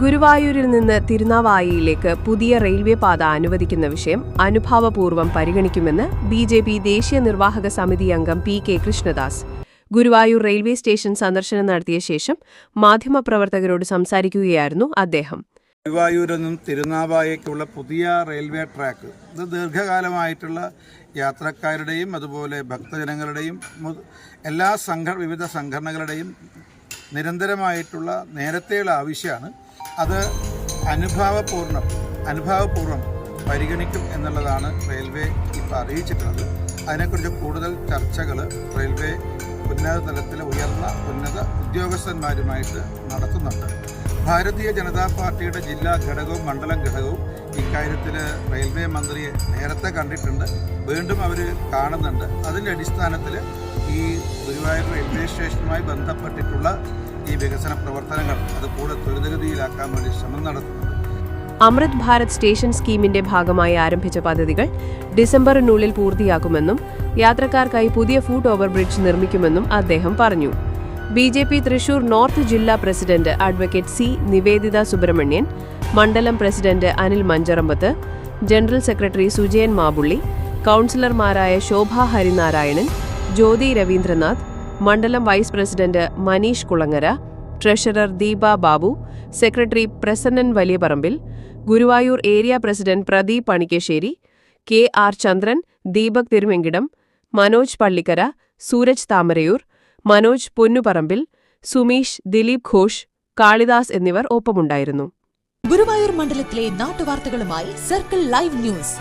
ഗുരുവായൂരിൽ നിന്ന് തിരുനാവായിയിലേക്ക് പുതിയ റെയിൽവേ പാത അനുവദിക്കുന്ന വിഷയം അനുഭാവപൂർവം പരിഗണിക്കുമെന്ന് ബി ജെ പി ദേശീയ നിർവാഹക സമിതി അംഗം P K Krishnadas. Guruvayur railway station സന്ദർശനം നടത്തിയ ശേഷം മാധ്യമപ്രവർത്തകരോട് സംസാരിക്കുകയായിരുന്നു അദ്ദേഹം. ഗുരുവായൂരിൽ നിന്നും തിരുനാവായയ്ക്കുള്ള പുതിയ റെയിൽവേ ട്രാക്ക് ഇത് ദീർഘകാലമായിട്ടുള്ള യാത്രക്കാരുടെയും അതുപോലെ ഭക്തജനങ്ങളുടെയും എല്ലാ സംഘ വിവിധ സംഘടനകളുടെയും നിരന്തരമായിട്ടുള്ള നേരത്തെയുള്ള ആവശ്യമാണ്. അത് അനുഭാവപൂർണം അനുഭാവപൂർവം പരിഗണിക്കും എന്നുള്ളതാണ് റെയിൽവേ ഇപ്പോൾ അറിയിച്ചിട്ടുള്ളത്. അതിനെക്കുറിച്ച് കൂടുതൽ ചർച്ചകൾ റെയിൽവേ ഉന്നത തലത്തിലെ ഉയർന്ന ഉന്നത ഉദ്യോഗസ്ഥന്മാരുമായിട്ട് നടത്തുന്നുണ്ട്. ഭാരതീയ ജനതാ പാർട്ടിയുടെ ജില്ലാ ഘടകവും മണ്ഡലം ഘടകവും ഇക്കാര്യത്തിൽ റെയിൽവേ മന്ത്രിയെ നേരത്തെ കണ്ടിട്ടുണ്ട്. വീണ്ടും അവർ കാണുന്നുണ്ട്. അതിന്റെ അടിസ്ഥാനത്തിൽ ഈ ഗുരുവായൂർ റെയിൽവേ സ്റ്റേഷനുമായി ബന്ധപ്പെട്ടിട്ടുള്ള ഈ വികസന പ്രവർത്തനങ്ങൾ അത് കൂടുതൽ ത്വരിതഗതിയിലാക്കാൻ വേണ്ടി ശ്രമം നടത്തുന്നുണ്ട്. അമൃത് ഭാരത് സ്റ്റേഷൻ സ്കീമിന്റെ ഭാഗമായി ആരംഭിച്ച പദ്ധതികൾ ഡിസംബറിനുള്ളിൽ പൂർത്തിയാക്കുമെന്നും യാത്രക്കാർക്കായി പുതിയ ഫുട് ഓവർ ബ്രിഡ്ജ് നിർമ്മിക്കുമെന്നും അദ്ദേഹം പറഞ്ഞു. B J P Thrissur north ജില്ലാ president advocate C Niveditha Subramanian മണ്ഡലം president Anil Mancharambath general secretary Sujayan Mabulli കൗൺസിലർമാരായ ശോഭ ഹരിനാരായണൻ ജ്യോതി രവീന്ദ്രനാഥ് മണ്ഡലം vice president Maneesh Kulangara treasurer Deepa Babu secretary Prasannan Valiyaparambil Guruvayur area president Pradeep Panikkassery K R Chandran Deepak Thiruvenkitam Manoj Pallikkara Sooraj Thamarayur Manoj Ponnuparambil Sumeesh Dileep Ghosh Kalidas എന്നിവർ ഒപ്പമുണ്ടായിരുന്നു. ഗുരുവായൂർ മണ്ഡലത്തിലെ നാട്ടുവാർത്തകളുമായി circle live news.